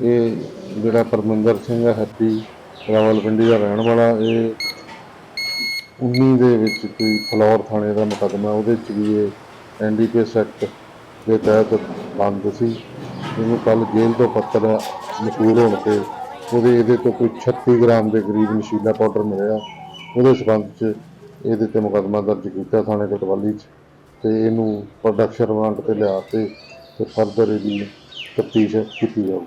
ਇਹ ਜਿਹੜਾ ਪਰਮਿੰਦਰ ਸਿੰਘ ਹੈ, ਹੈਪੀ ਰਾਵਲਪਿੰਡੀ ਦਾ ਰਹਿਣ ਵਾਲਾ, ਇਹ 19 ਦੇ ਵਿੱਚ ਕੋਈ ਫਲੋਰ ਥਾਣੇ ਦਾ ਮੁਕੱਦਮਾ ਉਹਦੇ ਚ ਵੀ ਇਹ ਐਨਡੀਪੀਐਸ ਐਕਟ ਦੇ ਤਹਿਤ ਬੰਦ ਸੀ। ਇਹਨੂੰ ਕੱਲ ਜੇਲ੍ਹ ਤੋਂ ਪੱਤਰ ਮਸੂਲ ਹੋਣ ਤੇ ਉਹਦੇ, ਇਹਦੇ ਤੋਂ ਕੋਈ 36 ਗ੍ਰਾਮ ਦੇ ਕਰੀਬ ਨਸ਼ੀਲਾ ਪਾਊਡਰ ਮਿਲਿਆ। ਉਹਦੇ ਸਬੰਧ ਚ ਇਹਦੇ ਤੇ ਮੁਕੱਦਮਾ ਦਰਜ ਕੀਤਾ ਥਾਣੇ ਕੋਤਵਾਲੀ ਚ ਤੇ ਇਹਨੂੰ ਪ੍ਰੋਡਕਸ਼ਨ ਰਿਮਾਂਡ ਤੇ ਲਿਆ ਕੇ ਤੇ ਫਰਦਰ ਇਹਦੀ ਤਫਤੀਸ਼ ਕੀਤੀ ਜਾਊ।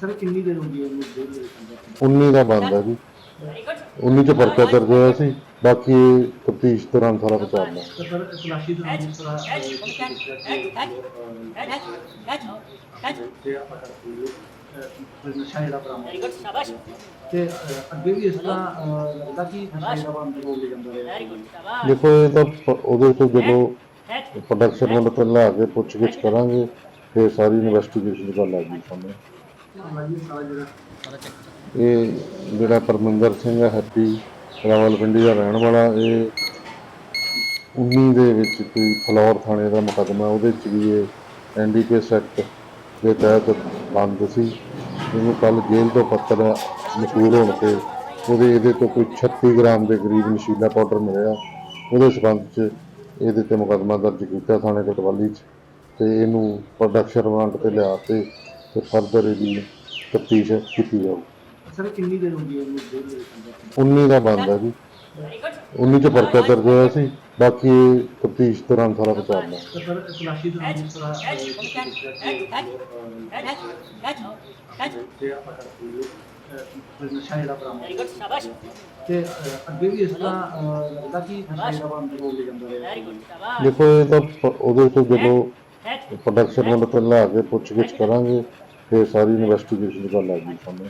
ਸਰ ਕਿੰਨੀ ਦੇਰ ਹੁੰਦੀ ਹੈ ਇਹਨੂੰ ਜੇਲ੍ਹ ਦੇ ਵਿੱਚ ਅੰਦਰ? 19 ਦਾ ਬੰਦ ਹੈ ਜੀ। 19 ਚ ਪਰਚਾ ਦਰਜ ਹੋਇਆ ਸੀ ਬਾਕੀ ਤਫਤੀਸ਼ ਦੌਰਾਨ ਸਾਰਾ ਵਿਚਾਰਨਾ ਤਾਂ ਸਰ ਤਲਾਸ਼ੀ ਦੌਰਾਨ ਜਿਸ ਤਰ੍ਹਾਂ ਅਹ, ਤੁਸੀਂ ਦੱਸਿਆ ਕਿ ਅਹ, ਤੇ ਆਪਾਂ ਕਰਦੇ ਅਹ, ਨਸ਼ਾ ਜਿਹੜਾ ਬਰਾਮਦ ਤੇ ਅਹ, ਅੱਗੇ ਵੀ ਇਸ ਤਰ੍ਹਾਂ ਅਹ, ਲੱਗਦਾ ਕਿ ਨਸ਼ਾ ਜਿਹੜਾ ਬੰਦ ਹੋ ਜਾਂਦਾ ਹੈ ਦੇਖੋ ਇਹ ਤਾਂ ਪ- ਉਹਦੇ ਤੋਂ ਜਦੋਂ ਪ੍ਰੋਡਕਸ਼ਨ ਵੱਲ ਤੋਂ ਲਾ ਕੇ ਪੁੱਛਗਿੱਛ ਕਰਾਂਗੇ, ਫਿਰ ਸਾਰੀ ਇਨਵੈਸਟੀਗੇਸ਼ਨ ਦੀ ਗੱਲ ਸਾਹਮਣੇ। ਇਹ ਜਿਹੜਾ ਪਰਮਿੰਦਰ ਸਿੰਘ ਹੈ, ਹੈਪੀ ਰਾਵਲਪਿੰਡੀ ਦਾ ਰਹਿਣ ਵਾਲਾ, ਇਹ 19 ਦੇ ਵਿੱਚ ਕੋਈ ਫਲੌਰ ਥਾਣੇ ਦਾ ਮੁਕੱਦਮਾ ਉਹਦੇ ਚ ਵੀ ਇਹ ਐਨਡੀਪੀਐਸ ਐਕਟ ਦੇ ਤਹਿਤ ਬੰਦ ਸੀ। ਇਹਨੂੰ ਕੱਲ ਜੇਲ੍ਹ ਤੋਂ ਪੱਤਰ ਮਸੂਲ ਹੋਣ ਤੇ ਉਹਦੇ, ਇਹਦੇ ਤੋਂ ਕੋਈ 36 ਗ੍ਰਾਮ ਦੇ ਕਰੀਬ ਨਸ਼ੀਲਾ ਪਾਊਡਰ ਮਿਲਿਆ। ਉਹਦੇ ਸਬੰਧ ਚ ਇਹਦੇ ਤੇ ਮੁਕੱਦਮਾ ਦਰਜ ਕੀਤਾ ਥਾਣੇ ਕੋਤਵਾਲੀ ਚ ਤੇ ਇਹਨੂੰ ਪ੍ਰੋਡਕਸ਼ਨ ਰਿਮਾਂਡ ਤੇ ਲਿਆ ਕੇ ਤੇ ਫਰਦਰ ਇਹਦੀ ਤਫਤੀਸ਼ ਕੀਤੀ ਜਾਊ। ਸਰ ਕਿੰਨੀ ਦੇਰ ਹੁੰਦੀ ਹੈ ਇਹਨੂੰ ਜੇਲ੍ਹ ਦੇ ਵਿੱਚ ਅੰਦਰ? 19 ਦਾ? ਬੰਦ ਹੈ ਜੀ। 19 ਚ ਪਰਚਾ ਦਰਜ ਹੋਇਆ ਸੀ ਬਾਕੀ ਤਫਤੀਸ਼ ਦੌਰਾਨ ਸਾਰਾ ਵਿਚਾਰਨਾ ਤਾਂ ਸਰ ਤਲਾਸ਼ੀ ਦੌਰਾਨ ਅਹ, ਤੇ ਆਪਾਂ ਕਰਦੇ ਬਰਾਮਦ ਤੇ ਅੱਗੇ ਵੀ ਇਸ ਤਰ੍ਹਾਂ ਲੱਗਦਾ ਕਿ ਜਾਂਦਾ ਦੇਖੋ ਇਹ ਤਾਂ ਪ- ਉਹਦੇ ਤੋਂ ਜਦੋਂ ਪ੍ਰੋਡਕਸ਼ਨ ਵੱਲ ਤੋਂ ਲਾ ਕੇ ਪੁੱਛਗਿੱਛ ਕਰਾਂਗੇ ਫਿਰ ਸਾਰੀ ਇਨਵੈਸਟੀਗੇਸ਼ਨ ਦੀ ਆ ਗਈ ਸਾਹਮਣੇ।